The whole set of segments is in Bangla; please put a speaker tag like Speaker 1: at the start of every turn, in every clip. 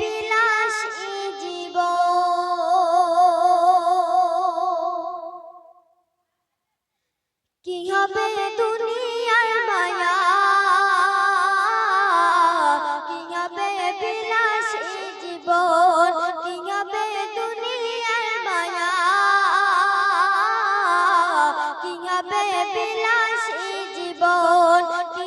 Speaker 1: বিলাসী জীব। কি হবে দুনিয়ার মায়া? কি হবে বিলাসী জীবন? কি হবে দুনিয়ার মায়া? কি হবে বিলাসী জীবন? কি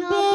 Speaker 1: Nabi.